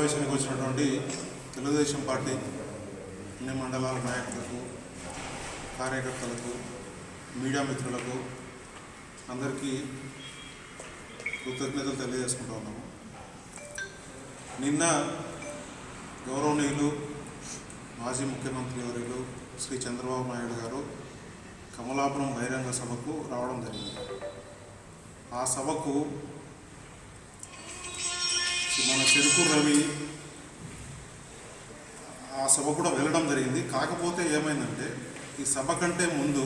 సమావేశానికి వచ్చినటువంటి తెలుగుదేశం పార్టీ అన్ని మండలాల నాయకులకు కార్యకర్తలకు మీడియా మిత్రులకు అందరికీ కృతజ్ఞతలు తెలియజేసుకుంటూ ఉన్నాము. నిన్న గౌరవనీయులు మాజీ ముఖ్యమంత్రి వర్యులు శ్రీ చంద్రబాబు నాయుడు గారు కమలాపురం బహిరంగ సభకు రావడం జరిగింది. ఆ సభకు మన చెరుకు రవి ఆ సభ కూడా వెళ్ళడం జరిగింది. కాకపోతే ఏమైందంటే ఈ సభ కంటే ముందు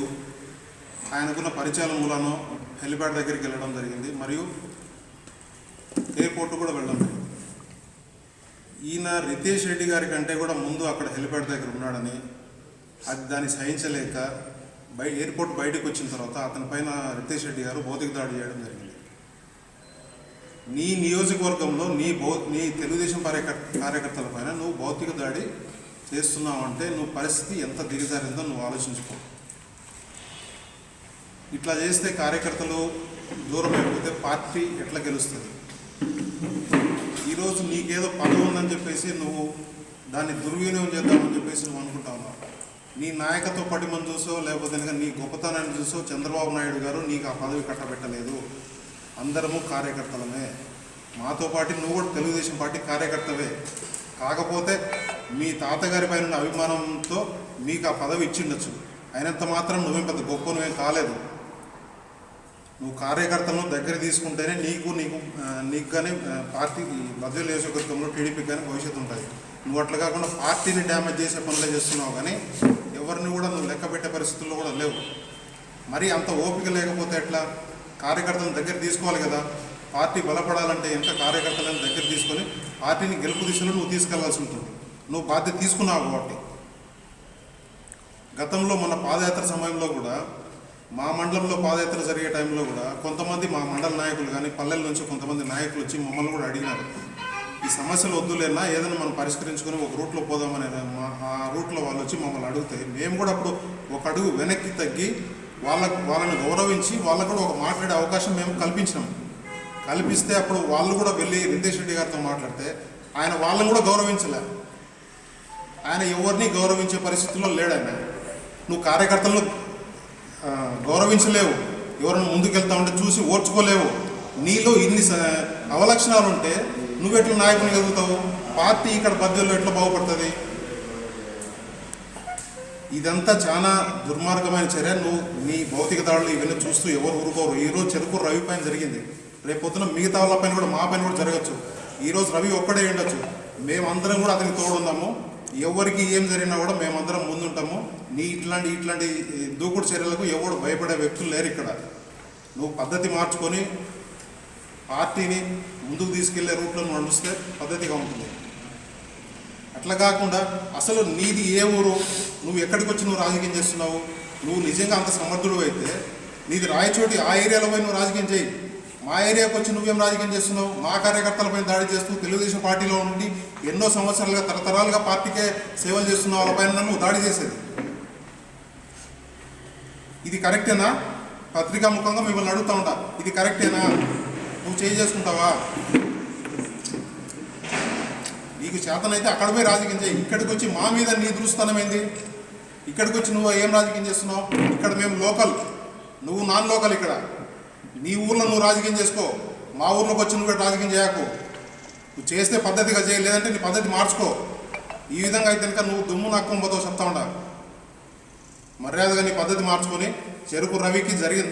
ఆయనకున్న పరిచయాల మూలాన హెలిప్యాడ్ దగ్గరికి వెళ్ళడం జరిగింది. మరియు ఎయిర్పోర్ట్ కూడా వెళ్ళడం జరిగింది. ఈయన రితేష్ రెడ్డి గారి కంటే కూడా ముందు అక్కడ హెలిప్యాడ్ దగ్గర ఉన్నాడని అది దాన్ని సహించలేక బయ ఎయిర్పోర్ట్ బయటకు వచ్చిన తర్వాత అతని పైన రితేష్ రెడ్డి గారు భౌతిక దాడి చేయడం జరిగింది. నీ నియోజకవర్గంలో నీ భౌ నీ తెలుగుదేశం కార్యకర్త కార్యకర్తల పైన నువ్వు భౌతిక దాడి చేస్తున్నావు అంటే నువ్వు పరిస్థితి ఎంత దిగజారిందో నువ్వు ఆలోచించుకో. ఇట్లా చేస్తే కార్యకర్తలు దూరం అయిపోతే పార్టీ ఎట్లా గెలుస్తుంది? ఈరోజు నీకేదో పదవి ఉందని చెప్పేసి నువ్వు దాన్ని దుర్వినియోగం చేద్దామని చెప్పేసి నువ్వు అనుకుంటా ఉన్నావు. నీ నాయకత్వ పటిమని చూసో లేకపోతే నీ గొప్పతనాన్ని చూసో చంద్రబాబు నాయుడు గారు నీకు ఆ పదవి కట్టబెట్టలేదు. అందరము కార్యకర్తలమే. మాతో పాటు నువ్వు కూడా తెలుగుదేశం పార్టీ కార్యకర్తవే. కాకపోతే మీ తాతగారి పైన ఉన్న అభిమానంతో మీకు ఆ పదవి ఇచ్చిండొచ్చు. అయినంత మాత్రం నువ్వేం పెద్ద గొప్ప నువ్వేం కాలేదు. నువ్వు కార్యకర్తలను దగ్గర తీసుకుంటేనే నీకు నీకు నీకు కానీ పార్టీ మధ్య నియోజకవర్గంలో టీడీపీకి కానీ భవిష్యత్తు ఉంటుంది. నువ్వు అట్లా కాకుండా పార్టీని డ్యామేజ్ చేసే పనులే చేస్తున్నావు కానీ ఎవరిని కూడా నువ్వు లెక్క పెట్టే పరిస్థితుల్లో కూడా లేవు. మరి అంత ఓపిక లేకపోతే ఎట్లా? కార్యకర్తలను దగ్గర తీసుకోవాలి కదా. పార్టీ బలపడాలంటే ఎంత కార్యకర్తలను దగ్గర తీసుకొని పార్టీని గెలుపు దిశలో నువ్వు తీసుకెళ్ళాల్సి ఉంటుంది. నువ్వు బాధ్యత తీసుకున్నావు కాబట్టి. గతంలో మన పాదయాత్ర సమయంలో కూడా మా మండలంలో పాదయాత్ర జరిగే టైంలో కూడా కొంతమంది మా మండల నాయకులు కానీ పల్లెల నుంచి కొంతమంది నాయకులు వచ్చి మమ్మల్ని కూడా అడిగినారు. ఈ సమస్యలు వద్దులేనా? ఏదైనా మనం పరిష్కరించుకొని ఒక రూట్లో పోదామనే మా ఆ రూట్లో వాళ్ళు వచ్చి మమ్మల్ని అడిగితే మేము కూడా అప్పుడు ఒక అడుగు వెనక్కి తగ్గి వాళ్ళకు వాళ్ళని గౌరవించి వాళ్ళకు కూడా ఒక మాట్లాడే అవకాశం మేము కల్పించినాం. కల్పిస్తే అప్పుడు వాళ్ళు కూడా వెళ్ళి రితేష్ రెడ్డి గారితో మాట్లాడితే ఆయన వాళ్ళని కూడా గౌరవించలే. ఆయన ఎవరిని గౌరవించే పరిస్థితుల్లో లేడు ఆయన. నువ్వు కార్యకర్తలను గౌరవించలేవు. ఎవరైనా ముందుకెళ్తా ఉంటే చూసి ఓర్చుకోలేవు. నీలో ఇన్ని అవలక్షణాలు ఉంటే నువ్వు ఎట్లా నాయకుని ఎదుగుతావు? పార్టీ ఇక్కడ బద్దెల్లో ఎట్లా బాగుపడుతుంది? ఇదంతా చాలా దుర్మార్గమైన చర్య. నువ్వు నీ భౌతిక దాడులు ఇవన్నీ చూస్తూ ఎవరు ఊరుకోరు. ఈరోజు చెరుకు రవి పైన జరిగింది. రేపు పొద్దున మిగతా వాళ్ళ పైన కూడా మా పైన కూడా జరగచ్చు. ఈరోజు రవి ఒక్కడే ఉండొచ్చు. మేమందరం కూడా అతనికి తోడుందాము. ఎవరికి ఏం జరిగినా కూడా మేమందరం ముందుంటాము. నీ ఇట్లాంటి ఇట్లాంటి దూకుడు చర్యలకు ఎవడు భయపడే వ్యక్తులు లేరు ఇక్కడ. నువ్వు పద్ధతి మార్చుకొని పార్టీని ముందుకు తీసుకెళ్ళే రూట్లో నడుస్తే పద్ధతిగా ఉంటుంది. అట్లా కాకుండా అసలు నీది ఏ ఊరు? నువ్వు ఎక్కడికి వచ్చి నువ్వు రాజకీయం చేస్తున్నావు? నువ్వు నిజంగా అంత సమర్థుడు అయితే నీది రాయచోటి ఆ ఏరియాలో పోయి నువ్వు రాజకీయం చేయి. మా ఏరియాకి వచ్చి నువ్వేం రాజకీయం చేస్తున్నావు? మా కార్యకర్తలపై దాడి చేస్తూ తెలుగుదేశం పార్టీలో ఉండి ఎన్నో సంవత్సరాలుగా తరతరాలుగా పార్టీకే సేవలు చేస్తున్న వాళ్ళపైన నువ్వు దాడి చేసేది. ఇది కరెక్టేనా? పత్రికా ముఖంగా మిమ్మల్ని అడుగుతా ఉంటా. ఇది కరెక్టేనా? నువ్వు చేయి చేసుకుంటావా? నీకు చేతనైతే అక్కడ పోయి రాజకీయం చేయి. ఇక్కడికి వచ్చి మా మీద నీ దృస్థానం ఇక్కడికి వచ్చి నువ్వు ఏం రాజకీయం చేస్తున్నావు? ఇక్కడ మేము లోకల్. నువ్వు నాన్ లోకల్ ఇక్కడ. నీ ఊర్లో నువ్వు రాజకీయం చేసుకో. మా ఊర్లోకి వచ్చి నువ్వు రాజకీయం చేయకు. నువ్వు చేస్తే పద్ధతిగా చేయ లేదంటే నీ పద్ధతి మార్చుకో. ఈ విధంగా అయితే కనుక నువ్వు దుమ్ము నక్కం పోతావు చెప్తా ఉండ మర్యాదగా నీ పద్ధతి మార్చుకొని చెరుకు రవికి జరిగిన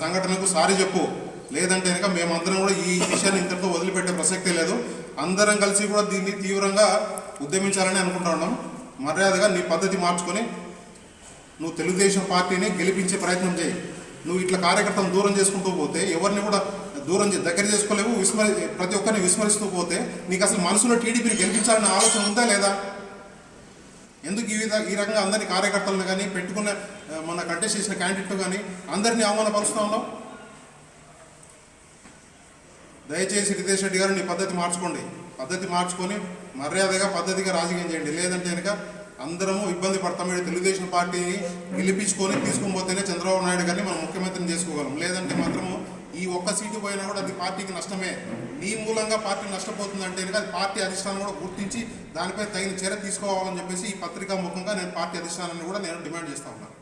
సంఘటనకు సారీ చెప్పు. లేదంటే కనుక మేమందరం కూడా ఈ విషయాన్ని ఇంతటితో వదిలిపెట్టే ప్రసక్తే లేదు. అందరం కలిసి కూడా దీన్ని తీవ్రంగా ఉద్యమించాలని అనుకుంటా ఉన్నాం. మర్యాదగా నీ పద్ధతి మార్చుకొని నువ్వు తెలుగుదేశం పార్టీని గెలిపించే ప్రయత్నం చేయి. నువ్వు ఇట్లా కార్యకర్తలను దూరం చేసుకుంటూ పోతే ఎవరిని కూడా దూరం చే- దగ్గర చేసుకోలేవు విస్మరి ప్రతి ఒక్కరిని విస్మరిస్తూ పోతే నీకు అసలు మనసులో టీడీపీని గెలిపించాలనే ఆలోచన ఉందా లేదా? ఎందుకు ఈ విధ ఈ రకంగా అందరినీ కార్యకర్తలను కానీ పెట్టుకున్న మన కంటెస్ట్ చేసిన క్యాండిడేట్ కానీ అందరినీ అవమానపరుస్తూ ఉన్నాం దయచేసి రితేష్ రెడ్డి గారు నీ పద్ధతి మార్చుకోండి. పద్ధతి మార్చుకొని మర్యాదగా పద్ధతిగా రాజకీయం చేయండి. లేదంటే కనుక అందరము ఇబ్బంది పడతాం. తెలుగుదేశం పార్టీని గెలిపించుకొని తీసుకుని పోతేనే చంద్రబాబు నాయుడు గారిని మనం ముఖ్యమంత్రిని చేసుకోగలం. లేదంటే మాత్రము ఈ ఒక్క సీటు పోయినా కూడా అది పార్టీకి నష్టమే. నీ మూలంగా పార్టీ నష్టపోతుందంటే కనుక అది పార్టీ అధిష్టానం కూడా గుర్తించి దానిపై తగిన చర్య తీసుకోవాలని చెప్పేసి ఈ పత్రికా ముఖంగా నేను పార్టీ అధిష్టానాన్ని కూడా నేను డిమాండ్ చేస్తా ఉన్నాను.